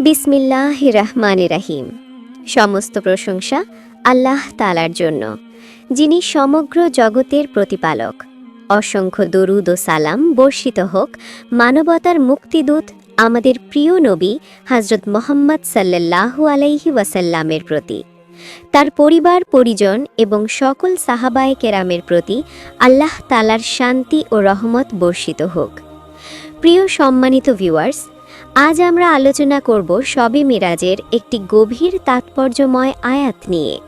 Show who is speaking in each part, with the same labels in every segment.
Speaker 1: বিসমিল্লাহ রহমান রাহিম সমস্ত প্রশংসা আল্লাহ তালার জন্য, যিনি সমগ্র জগতের প্রতিপালক। অসংখ্য দরুদ ও সালাম বর্ষিত হোক মানবতার মুক্তিদূত আমাদের প্রিয় নবী হজরত মোহাম্মদ সাল্লাল্লাহু আলাইহি ওয়াসাল্লামের প্রতি। তার পরিবার, পরিজন এবং সকল সাহাবায় কেরামের প্রতি আল্লাহ তালার শান্তি ও রহমত বর্ষিত হোক। প্রিয় সম্মানিত ভিউয়ার্স আজ আমরা আলোচনা করব শবে মিরাজের একটি গভীর তাৎপর্যময় আয়াত নিয়ে।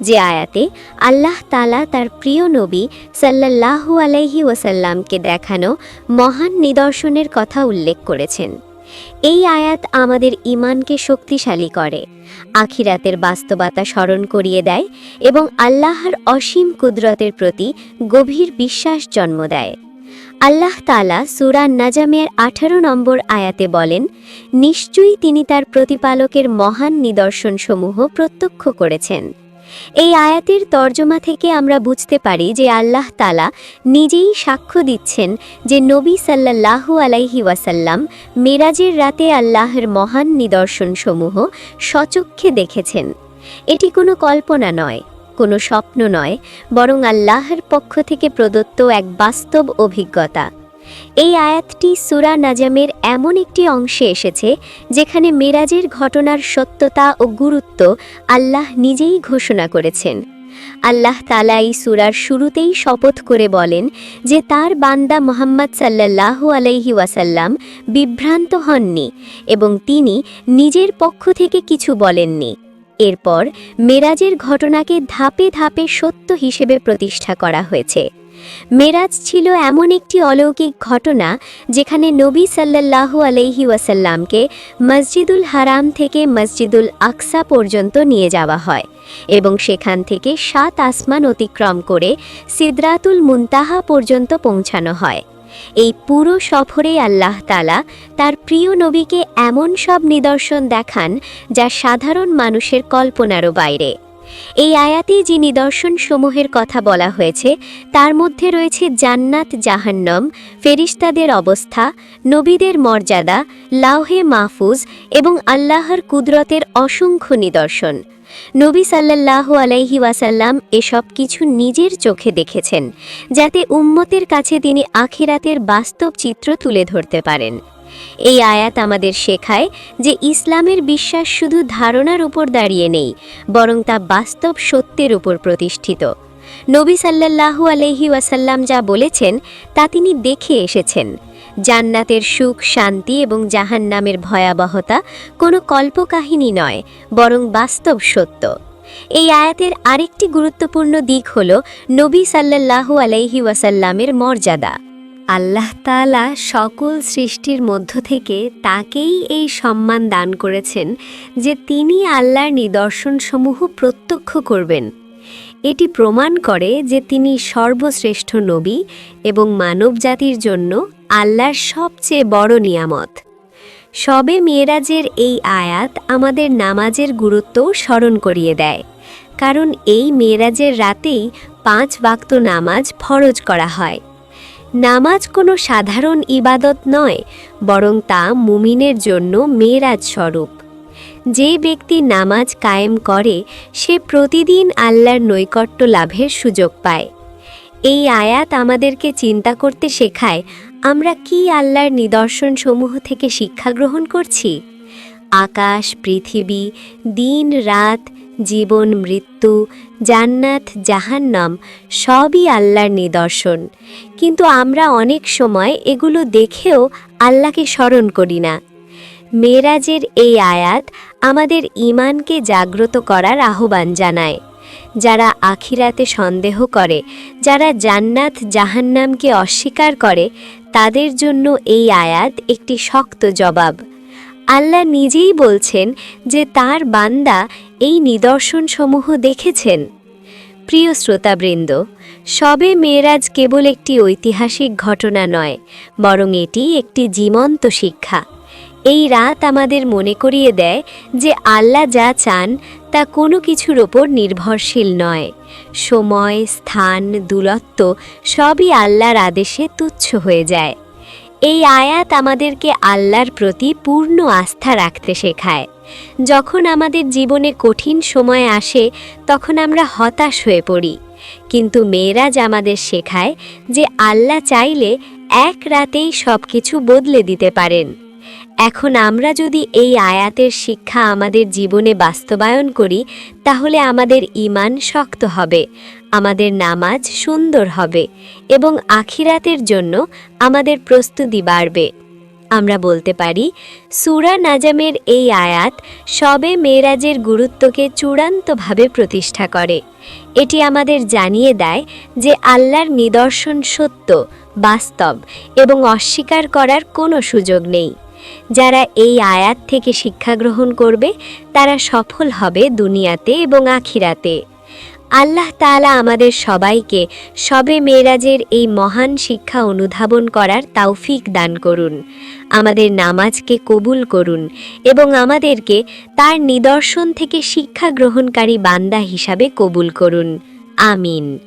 Speaker 1: যে আয়াতে আল্লাহ তালা তার প্রিয় নবী সাল্লাল্লাহু আলাইহি ওয়াসাল্লামকে দেখানো মহান নিদর্শনের কথা উল্লেখ করেছেন। এই আয়াত আমাদের ইমানকে শক্তিশালী করে, আখিরাতের বাস্তবতা স্মরণ করিয়ে দেয় এবং আল্লাহর অসীম কুদরতের প্রতি গভীর বিশ্বাস জন্ম দেয়। আল্লাহ তালা সুরা নাজামের আঠারো নম্বর আয়াতে বলেন, নিশ্চয়ই তিনি তার প্রতিপালকের মহান নিদর্শনসমূহ প্রত্যক্ষ করেছেন। এই আয়াতের তর্জমা থেকে আমরা বুঝতে পারি যে আল্লাহ তালা নিজেই সাক্ষ্য দিচ্ছেন যে নবী সাল্লাল্লাহু আলাইহি ওয়াসাল্লাম মেরাজের রাতে আল্লাহর মহান নিদর্শনসমূহ সচক্ষে দেখেছেন। এটি কোনো কল্পনা নয় কোনো স্বপ্ন নয়, বরং আল্লাহর পক্ষ থেকে প্রদত্ত এক বাস্তব অভিজ্ঞতা। এই আয়াতটি সুরা নাজামের এমন একটি অংশে এসেছে, যেখানে মেরাজের ঘটনার সত্যতা ও গুরুত্ব আল্লাহ নিজেই ঘোষণা করেছেন। আল্লাহ তালা এই সুরার শুরুতেই শপথ করে বলেন যে তার বান্দা মোহাম্মদ সাল্লাল্লাহু আলাইহি ওয়াসাল্লাম বিভ্রান্ত হননি এবং তিনি নিজের পক্ষ থেকে কিছু বলেননি। এরপর মেরাজের ঘটনাকে ধাপে ধাপে সত্য হিসেবে প্রতিষ্ঠা করা হয়েছে। মেরাজ ছিল এমন একটি অলৌকিক ঘটনা যেখানে নবী সাল্লাল্লাহু আলাইহি ওয়াসাল্লামকে মসজিদুল হারাম থেকে মসজিদুল আকসা পর্যন্ত নিয়ে যাওয়া হয় এবং সেখান থেকে সাত আসমান অতিক্রম করে সিদরাতুল মুনতাহা পর্যন্ত পৌঁছানো হয়। এই পুরো সফরে আল্লাহ তালা তার প্রিয় নবীকে এমন সব নিদর্শন দেখান যা সাধারণ মানুষের কল্পনারও বাইরে। এই আয়াতে যে নিদর্শন সমূহের কথা বলা হয়েছে, তার মধ্যে রয়েছে জান্নাত, জাহান্নম, ফেরিস্তাদের অবস্থা, নবীদের মর্যাদা লাউহে মাহফুজ এবং আল্লাহর কুদরতের অসংখ্য নিদর্শন। নবী সাল্লাল্লাহু আলাইহি ওয়াসাল্লাম এসব কিছু নিজের চোখে দেখেছেন, যাতে উম্মতের কাছে তিনি আখিরাতের বাস্তব চিত্র তুলে ধরতে পারেন। এই আয়াত আমাদের শেখায় যে ইসলামের বিশ্বাস শুধু ধারণার উপর দাঁড়িয়ে নেই, বরং তা বাস্তব সত্যের উপর প্রতিষ্ঠিত। নবী সাল্লাল্লাহু আলহি ওয়াসাল্লাম যা বলেছেন, তা তিনি দেখে এসেছেন। জান্নাতের সুখ, শান্তি এবং জাহান্নামের ভয়াবহতা কোনো কল্পকাহিনী নয়, বরং বাস্তব সত্য। এই আয়াতের আরেকটি গুরুত্বপূর্ণ দিক হল নবী সাল্লাল্লাহু আলাইহি ওয়াসাল্লামের মর্যাদা। আল্লাহ তালা সকল সৃষ্টির মধ্য থেকে তাকেই এই সম্মান দান করেছেন যে তিনি আল্লাহর নিদর্শনসমূহ প্রত্যক্ষ করবেন। এটি প্রমাণ করে যে তিনি সর্বশ্রেষ্ঠ নবী এবং মানবজাতির জন্য আল্লাহর সবচেয়ে বড় নিয়ামত। সবে মেয়েরাজের এই আয়াত আমাদের নামাজের গুরুত্ব স্মরণ করিয়ে দেয়। কারণ এই মেয়েরাজের রাতেই পাঁচ বাক্ত নামাজ ফরজ করা হয়। নামাজ কোনো সাধারণ ইবাদত নয়, বরং তা মুমিনের জন্য মেয়েরাজ স্বরূপ। যে ব্যক্তি নামাজ কায়েম করে, সে প্রতিদিন আল্লাহর নৈকট্য লাভের সুযোগ পায়। এই আয়াত আমাদেরকে চিন্তা করতে শেখায় আমরা কি আল্লাহর নিদর্শনসমূহ থেকে শিক্ষা গ্রহণ করছি? আকাশ, পৃথিবী, দিন, রাত, জীবন, মৃত্যু, জান্নাত, জাহান্নাম, সবই আল্লাহর নিদর্শন। কিন্তু আমরা অনেক সময় এগুলো দেখেও আল্লাহকে স্মরণ করি না। মেরাজের এই আয়াত আমাদের ইমানকে জাগ্রত করার আহ্বান জানায়। যারা আখিরাতে সন্দেহ করে, যারা জান্নাত জাহান্নামকে অস্বীকার করে, তাদের জন্য এই আয়াত একটি শক্ত জবাব। আল্লাহ নিজেই বলছেন যে তার বান্দা এই নিদর্শনসমূহ দেখেছেন। প্রিয় শ্রোতাবৃন্দ, সবে মেয়েরাজ কেবল একটি ঐতিহাসিক ঘটনা নয়, বরং এটি একটি জীবন্ত শিক্ষা। এই রাত আমাদের মনে করিয়ে দেয় যে আল্লাহ যা চান তা কোনো কিছুর ওপর নির্ভরশীল নয়। সময়, স্থান, দূরত্ব সবই আল্লাহর আদেশে তুচ্ছ হয়ে যায়। এই আয়াত আমাদেরকে আল্লাহর প্রতি পূর্ণ আস্থা রাখতে শেখায়। যখন আমাদের জীবনে কঠিন সময় আসে, তখন আমরা হতাশ হয়ে পড়ি। কিন্তু মেয়েরাজ আমাদের শেখায় যে আল্লাহ চাইলে এক রাতেই সব কিছু বদলে দিতে পারেন। এখন আমরা যদি এই আয়াতের শিক্ষা আমাদের জীবনে বাস্তবায়ন করি, তাহলে আমাদের ইমান শক্ত হবে, আমাদের নামাজ সুন্দর হবে এবং আখিরাতের জন্য আমাদের প্রস্তুতি বাড়বে। আমরা বলতে পারি, সুরা নাজামের এই আয়াত সবে মেয়েরাজের গুরুত্বকে চূড়ান্তভাবে প্রতিষ্ঠা করে। এটি আমাদের জানিয়ে দেয় যে আল্লাহর নিদর্শন সত্য, বাস্তব এবং অস্বীকার করার কোনো সুযোগ নেই। যারা এই আয়াত থেকে শিক্ষা গ্রহণ করবে, তারা সফল হবে দুনিয়াতে এবং আখিরাতে। আল্লাহ তাআলা আমাদের সবাইকে সবে মেরাজের এই মহান শিক্ষা অনুধাবন করার তাওফিক দান করুন, আমাদের নামাজকে কবুল করুন এবং আমাদেরকে তার নিদর্শন থেকে শিক্ষা গ্রহণকারী বান্দা হিসাবে কবুল করুন। আমিন।